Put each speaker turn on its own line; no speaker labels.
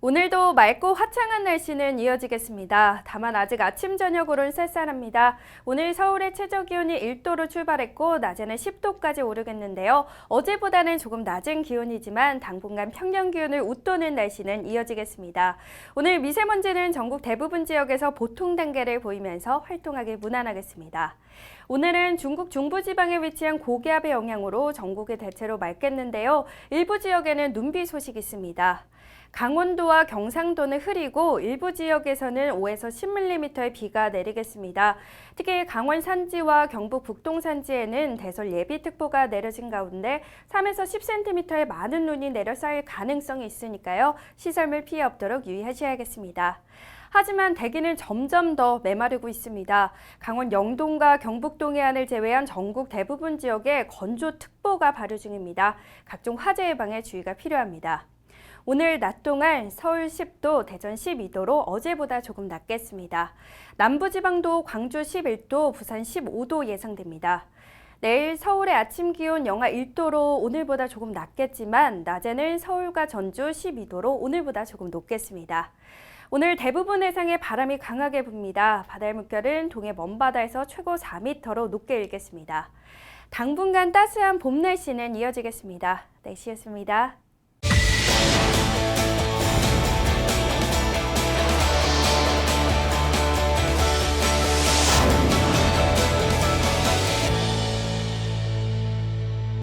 오늘도 맑고 화창한 날씨는 이어지겠습니다. 다만 아직 아침 저녁으로는 쌀쌀합니다. 오늘 서울의 최저 기온이 1도로 출발했고 낮에는 10도까지 오르겠는데요. 어제보다는 조금 낮은 기온이지만 당분간 평년 기온을 웃도는 날씨는 이어지겠습니다. 오늘 미세먼지는 전국 대부분 지역에서 보통 단계를 보이면서 활동하기 무난하겠습니다. 오늘은 중국 중부지방에 위치한 고기압의 영향으로 전국이 대체로 맑겠는데요. 일부 지역에는 눈비 소식이 있습니다. 강원도와 경상도는 흐리고 일부 지역에서는 5에서 10mm의 비가 내리겠습니다. 특히 강원 산지와 경북 북동 산지에는 대설 예비특보가 내려진 가운데 3에서 10cm의 많은 눈이 내려 쌓일 가능성이 있으니까요. 시설물 피해 없도록 유의하셔야겠습니다. 하지만 대기는 점점 더 메마르고 있습니다. 강원 영동과 경북 동해안을 제외한 전국 대부분 지역에 건조특보가 발효 중입니다. 각종 화재 예방에 주의가 필요합니다. 오늘 낮 동안 서울 10도, 대전 12도로 어제보다 조금 낮겠습니다. 남부지방도 광주 11도, 부산 15도 예상됩니다. 내일 서울의 아침 기온 영하 1도로 오늘보다 조금 낮겠지만 낮에는 서울과 전주 12도로 오늘보다 조금 높겠습니다. 오늘 대부분 해상에 바람이 강하게 붑니다. 바다의 물결은 동해 먼바다에서 최고 4m로 높게 일겠습니다. 당분간 따스한 봄 날씨는 이어지겠습니다. 날씨였습니다.